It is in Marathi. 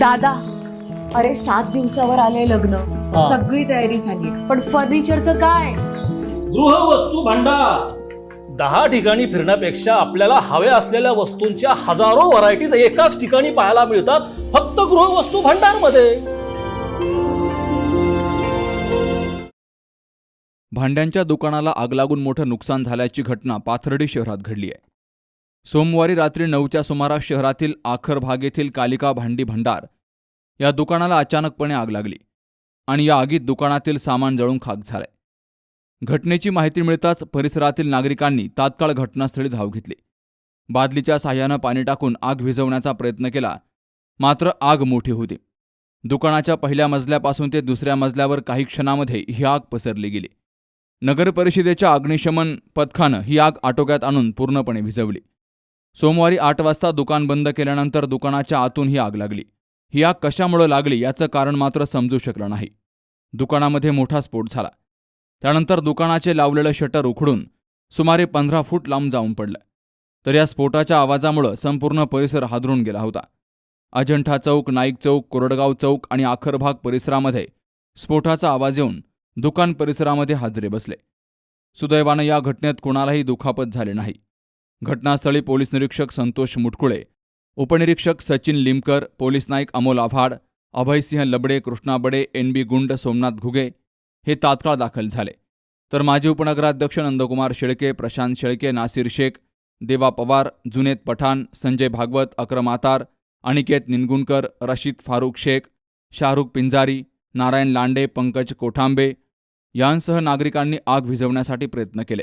दादा अरे सात दिवसावर आले लग्न. हा. सगळी तयारी झाली. पण फर्निचरचं काय? गृहवस्तू भांडार. दहा ठिकाणी फिरण्यापेक्षा आपल्याला हव्या असलेल्या वस्तूंच्या हजारो व्हरायटीज एकाच ठिकाणी पाहायला मिळतात फक्त गृहवस्तू भांडारमध्ये भांड्यांच्या दुकानाला आग लागून मोठं नुकसान झाल्याची घटना पाथर्डी शहरात घडली आहे. सोमवारी रात्री नऊच्या सुमारास शहरातील आखर भाग येथील कालिका भांडी भंडार. या दुकानाला अचानकपणे आग लागली आणि या आगीत दुकानातील सामान जळून खाक झालंय घटनेची माहिती मिळताच परिसरातील नागरिकांनी तात्काळ घटनास्थळी धाव घेतली. बादलीच्या साह्यानं पाणी टाकून आग विझवण्याचा प्रयत्न केला मात्र आग मोठी होती. दुकानाच्या पहिल्या मजल्यापासून ते दुसऱ्या मजल्यावर काही क्षणामध्ये ही आग पसरली गेली. नगरपरिषदेच्या अग्निशमन पथकानं ही आग आटोक्यात आणून पूर्णपणे भिजवली सोमवारी आठ वाजता दुकान बंद केल्यानंतर दुकानाच्या आतून ही आग लागली. ही आग कशामुळे लागली याचं कारण मात्र समजू शकलं नाही. दुकानामध्ये मोठा स्फोट झाला. त्यानंतर दुकानाचे लावलेलं शटर उखडून सुमारे पंधरा फूट लांब जाऊन पडलं. तर या स्फोटाच्या आवाजामुळं संपूर्ण परिसर हादरून गेला होता. अजंठा चौक नाईक चौक कोरडगाव चौक आणि आखरभाग परिसरामध्ये स्फोटाचा आवाज येऊन दुकान परिसरामध्ये हादरे बसले. सुदैवानं या घटनेत कोणालाही दुखापत झाले नाही. घटनास्थळी पोलीस निरीक्षक संतोष मुटकुळे उपनिरीक्षक Sachin Limkar police Naik Amol Avhad Abhaysinh Labade Krishna Bade N B Gund Somnath Ghuge हे तात्काळ दाखल झाले. तर माजी उपनगराध्यक्ष नंदकुमार शेळके प्रशांत शेळके नासिर शेख देवा पवार जुनेद पठाण संजय भागवत अक्रम आतार अनिकेत निनगुणकर रशीद फारूक शेख शाहरुख पिंजारी नारायण लांडे पंकज कोठांबे यांसह नागरिकांनी आग विझवण्यासाठी प्रयत्न केले.